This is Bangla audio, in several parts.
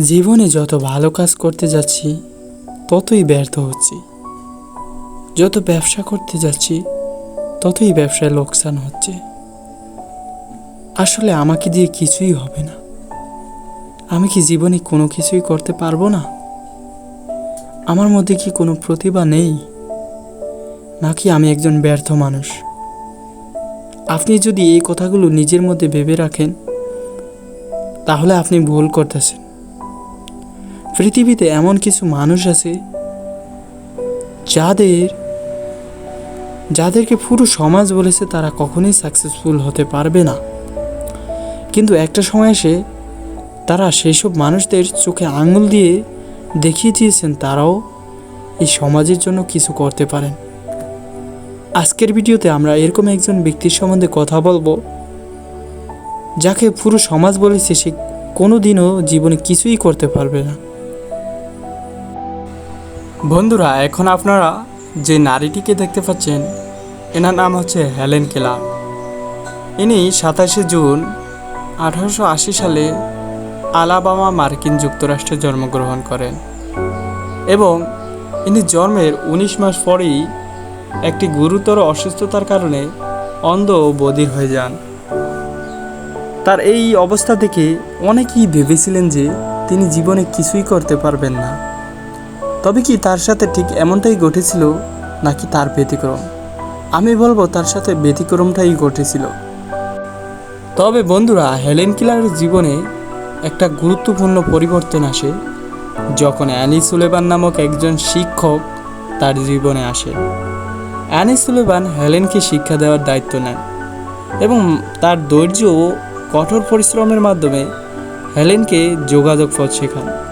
জীবনে যত ভালো কাজ করতে যাচ্ছি, ততই ব্যর্থ হচ্ছি। যত ব্যবসা করতে যাচ্ছি, ততই ব্যবসায় লোকসান হচ্ছে। আসলে আমাকে দিয়ে কিছুই হবে না। আমি কি জীবনে কোনো কিছুই করতে পারব না? আমার মধ্যে কি কোনো প্রতিভা নেই? নাকি আমি একজন ব্যর্থ মানুষ? আপনি যদি এই কথাগুলো নিজের মধ্যে ভেবে রাখেন, তাহলে আপনি ভুল করতেছেন। পৃথিবীতে এমন কিছু মানুষ আছে যাদের, যাদেরকে পুরো সমাজ বলেছে তারা কখনোই সাকসেসফুল হতে পারবে না। কিন্তু একটা সময় এসে তারা সেই সব মানুষদের চোখে আঙুল দিয়ে দেখিয়ে দিয়েছেন তারাও এই সমাজের জন্য কিছু করতে পারেন। আজকের ভিডিওতে আমরা এরকম একজন ব্যক্তির সম্বন্ধে কথা বলব, যাকে পুরো সমাজ বলেছে সে কোনোদিনও জীবনে কিছুই করতে পারবে না। বন্ধুরা, এখন আপনারা যে নারীটিকে দেখতে পাচ্ছেন, এনার নাম হচ্ছে হেলেন কেলার। ইনি সাতাশে জুন আঠারোশো আশি সালে আলাবামা মার্কিন যুক্তরাষ্ট্রে জন্মগ্রহণ করেন এবং ইনি জন্মের উনিশ মাস পরেই একটি গুরুতর অসুস্থতার কারণে অন্ধ ও বধির হয়ে যান। তার এই অবস্থা থেকে অনেকেই ভেবেছিলেন যে তিনি জীবনে কিছুই করতে পারবেন না। তবে কি তার সাথে ঠিক এমনটাই ঘটেছিল নাকি তার ব্যতিক্রম? আমি বলব তার সাথে ব্যতিক্রমটাই ঘটেছিল। তবে বন্ধুরা, হেলেন কিলারের জীবনে একটা গুরুত্বপূর্ণ পরিবর্তন আসে যখন অ্যানি সুলেবান নামক একজন শিক্ষক তার জীবনে আসে। অ্যানি সুলেবান হেলেনকে শিক্ষা দেওয়ার দায়িত্ব নেন এবং তার ধৈর্য ও কঠোর পরিশ্রমের মাধ্যমে হেলেনকে যোগাযোগ পথ শেখান।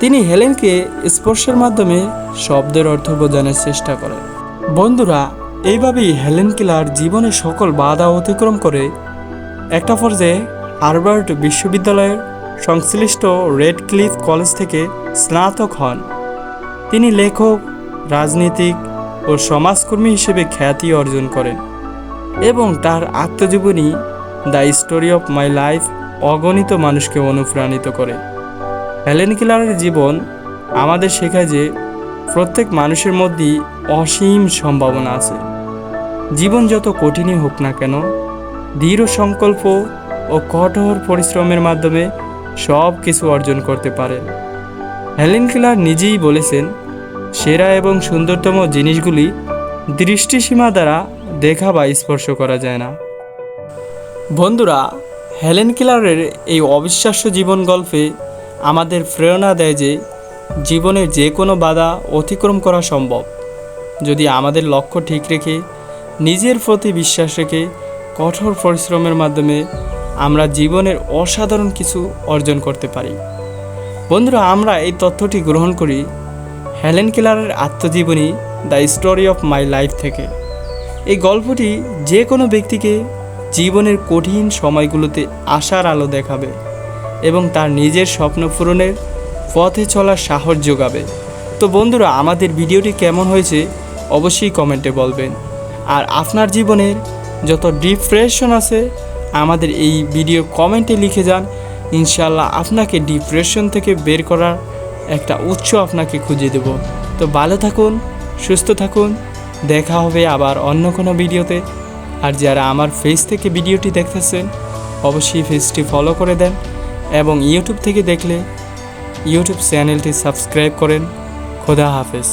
তিনি হেলেনকে স্পর্শের মাধ্যমে শব্দের অর্থ বোঝানোর চেষ্টা করেন। বন্ধুরা, এইভাবেই হেলেন কিলার জীবনে সকল বাধা অতিক্রম করে একটা পর্যায়ে হার্ভার্ড বিশ্ববিদ্যালয়ের সংশ্লিষ্ট রেড ক্লিফ কলেজ থেকে স্নাতক হন। তিনি লেখক, রাজনীতিক ও সমাজকর্মী হিসেবে খ্যাতি অর্জন করেন এবং তার আত্মজীবনী the story of my life অগণিত মানুষকে অনুপ্রাণিত করে। হেলেন কিলারের জীবন আমাদের শেখায় যে প্রত্যেক মানুষের মধ্যেই অসীম সম্ভাবনা আছে। জীবন যত কঠিনই হোক না কেন, দৃঢ় সংকল্প ও কঠোর পরিশ্রমের মাধ্যমে সব কিছু অর্জন করতে পারেন হেলেন কিলার নিজেই বলেছেন, সেরা এবং সুন্দরতম জিনিসগুলি দৃষ্টিসীমা দ্বারা দেখা বা স্পর্শ করা যায় না। বন্ধুরা হেলেন কিলারের এই অবিশ্বাস্য জীবন গল্পে আমাদের প্রেরণা দেয় যে জীবনের যে কোনো বাধা অতিক্রম করা সম্ভব। যদি আমাদের লক্ষ্য ঠিক রেখে, নিজের প্রতি বিশ্বাস রেখে কঠোর পরিশ্রমের মাধ্যমে আমরা জীবনের অসাধারণ কিছু অর্জন করতে পারি। বন্ধুরা, আমরা এই তথ্যটি গ্রহণ করি হেলেন কিলারের আত্মজীবনী the story of my life থেকে। এই গল্পটি যে কোনো ব্যক্তিকে জীবনের কঠিন সময়গুলোতে আশার আলো দেখাবে। এবং তার নিজের স্বপ্ন পূরণের পথে চলার সাহস যোগাবে। তো বন্ধুরা, আমাদের ভিডিওটি কেমন হয়েছে অবশ্যই কমেন্টে বলবেন। আর আপনার জীবনের যত ডিপ্রেশন আছে, আমাদের এই ভিডিও কমেন্টে লিখে যান। ইনশাল্লাহ আপনাকে ডিপ্রেশন থেকে বের করার একটা উৎস আপনাকে খুঁজে দেব। তো ভালো থাকুন, সুস্থ থাকুন, দেখা হবে আবার অন্য কোনো ভিডিওতে। আর যারা আমার ফেস থেকে ভিডিওটি দেখতেছেন, অবশ্যই ফেসটি ফলো করে দেন। এবং ইউটিউব থেকে দেখলে ইউটিউব চ্যানেলটি সাবস্ক্রাইব করেন। খোদা হাফেজ।